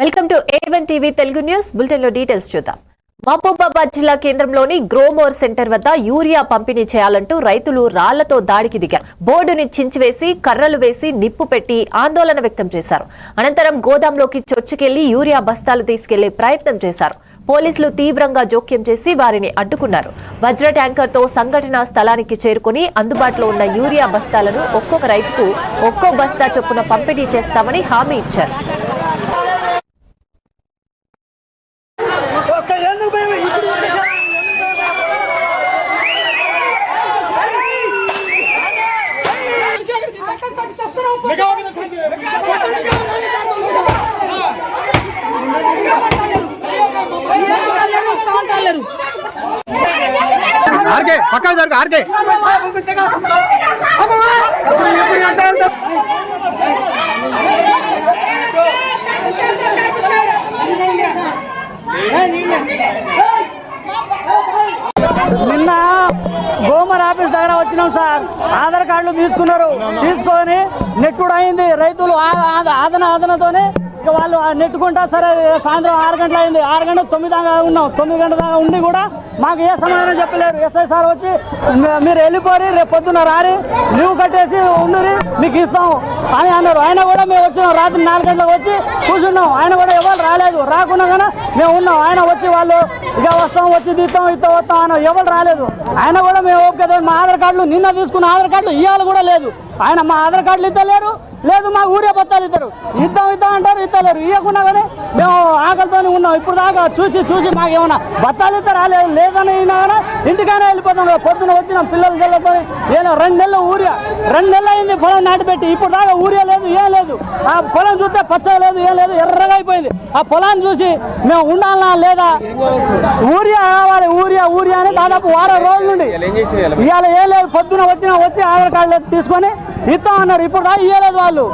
Welcome to A one TV Telugu news. బులెటిన్లో details చూద్దాం. మహబూబాబాద్ జిల్లా కేంద్రంలోని గ్రోమోర్ సెంటర్ వద్ద యూరియా పంపిణీ చేయాలంటూ రైతులు రాళ్ళతో దాడికి దిగారు. బోర్డుని చించివేసి కర్రలు వేసి నిప్పు పెట్టి ఆందోళన వ్యక్తం చేశారు. అనంతరం గోదాంలోకి చొచ్చుకెళ్ళి యూరియా బస్తాలు తీసుకెళ్ళే ప్రయత్నం చేశారు. పోలీసులు తీవ్రంగా జోక్యం చేసి వారిని అడ్డుకున్నారు. వజ్ర ట్యాంకర్తో సంఘటనా స్థలానికి చేరుకుని అందుబాటులో ఉన్న యూరియా బస్తాలను ఒక్కొక్క రైతుకు ఒక్కో బస్తా చొప్పున పంపిణీ చేస్తామని హామీ ఇచ్చారు ఒక్క ఎందుకు భయం? ఇప్పుడు కొట్టేశారు. ఆర్కే పక్కన జరుగు ఆర్కే నిన్న గోమర్ ఆఫీస్ దగ్గర వచ్చినాం సార్. ఆధార్ కార్డులు తీసుకున్నారు. తీసుకొని నెట్టుడు అయింది. రైతులు ఆదన ఆదనతోనే ఇక వాళ్ళు నెట్టుకుంటా సరే సాయంత్రం ఆరు గంటల అయింది. ఆరు గంటలు తొమ్మిది దాకా ఉన్నాం. తొమ్మిది గంటల దాకా ఉండి కూడా మాకు ఏ సమాధానం చెప్పలేరు ఎస్ఐ సార్ వచ్చి మీరు వెళ్ళిపోయి రేపు పొద్దున్న రారి లీవ్ కట్టేసి ఉండి మీకు ఇస్తాం. అని అన్నారు. ఆయన కూడా మేము వచ్చినాం. రాత్రి నాలుగు గంటలకు వచ్చి కూర్చున్నాం. ఆయన కూడా ఎవరు రాలేదు. రాకుండా కానీ మేము ఉన్నాం. ఆయన వచ్చి వాళ్ళు ఇక వస్తాం వచ్చి తీస్తాం ఇస్తాం వస్తాం ఆయన ఎవరు రాలేదు. ఆయన కూడా మేము ఓకే మా ఆధార్ కార్డులు నిన్న తీసుకున్న ఆధార్ కార్డులు ఇవ్వాలి కూడా లేదు. ఆయన మా ఆధార్ కార్డులు ఇద్దలేరు లేదు మా ఊరే బత్తాలు ఇద్దరు. ఇద్దాం ఇద్దాం అంటారు ఇద్దలేరు ఇవ్వకుండా కానీ మేము ఆకలితోనే ఉన్నాం. ఇప్పుడు దాకా చూసి చూసి మాకు ఏమన్నా బత్తాలు ఇద్దరు రాలేదు లేదని అయినా కానీ ఇంటికైనా వెళ్ళిపోతాం కదా. పొద్దున వచ్చినాం పిల్లలు పిల్లలతో ఏదో రెండు నెలలు ఊరియా రెండు నెలలు అయింది పొలం నాటిపెట్టి. ఇప్పుడు దాకా ఊరియా లేదు ఏం లేదు. ఆ పొలం చూస్తే పచ్చగా లేదు ఏం లేదు. ఎర్రగా అయిపోయింది. ఆ పొలాన్ని చూసి మేము ఉండాలనా లేదా? ఊరియా కావాలి ఊరియా ఊరియా అని దాదాపు వారం రోజుల నుండి ఇవాళ ఏం లేదు పొద్దున వచ్చిన వచ్చి ఆధార్ కార్డు తీసుకొని ఇస్తాం అన్నారు. ఇప్పుడు దాకా ఇవ్వలేదు వాళ్ళు.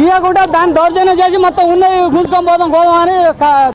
ఇవ్వకుండా దాన్ని దౌర్జన్యం చేసి మొత్తం ఉన్నది గుంజుకొని పోదాం పోదాం అని